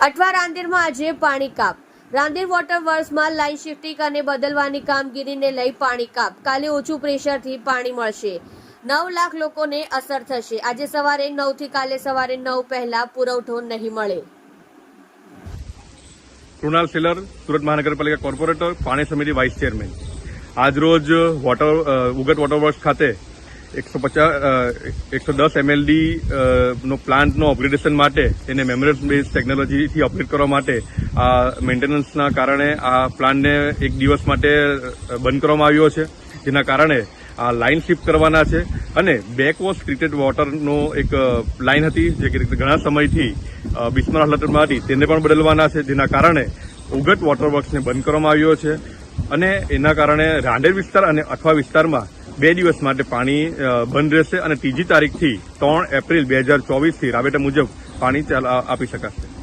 અઠવા રાંદેરમાં આજે પાણી કાપ. રાંદેર વોટર વર્ક્સમાં લાઇન શિફ્ટિંગ અને બદલવાની કામગીરીને લઈ પાણી કાપ. કાલે ઓછું પ્રેશરથી પાણી મળશે. નવ લાખ લોકોને અસર થશે. આજે સવારે નવથી કાલે સવારે નવ પહેલા પુરવઠો નહીં મળે. કૃણાલ સિલર સુરત મહાનગરપાલિકા કોર્પોરેટર પાણી સમિતિ વાઇસ ચેરમેન. આજરોજ વોટર અ, ઉગત વોટર વર્ક્સ ખાતે એકસો પચાસ એકસો દસ એમએલડી નો પ્લાન્ટનો અપગ્રેડેશન માટે એને મેમરસ બેઝ ટેકનોલોજીથી અપગ્રેડ કરવા માટે આ મેન્ટેનન્સના કારણે આ પ્લાન્ટને એક દિવસ માટે બંધ કરવામાં આવ્યો છે. જેના કારણે આ લાઇન શિફ્ટ કરવાના છે અને બેકવોશ ટ્રીટેડ વોટરનો એક લાઇન હતી જે ઘણા સમયથી બિસ્માર હાલતમાં હતી તેને પણ બદલવાના છે. જેના કારણે ઉગટ વોટર વર્ક્સને બંધ કરવામાં આવ્યો છે અને એના કારણે રાંડેર વિસ્તાર અને અઠવા વિસ્તારમાં બે દિવસ માટે પાણી બંધ રહેશે અને ત્રીજી તારીખથી ત્રણ એપ્રિલ બે હજાર ચોવીસથી રાબેટા મુજબ પાણી આપી શકાશે.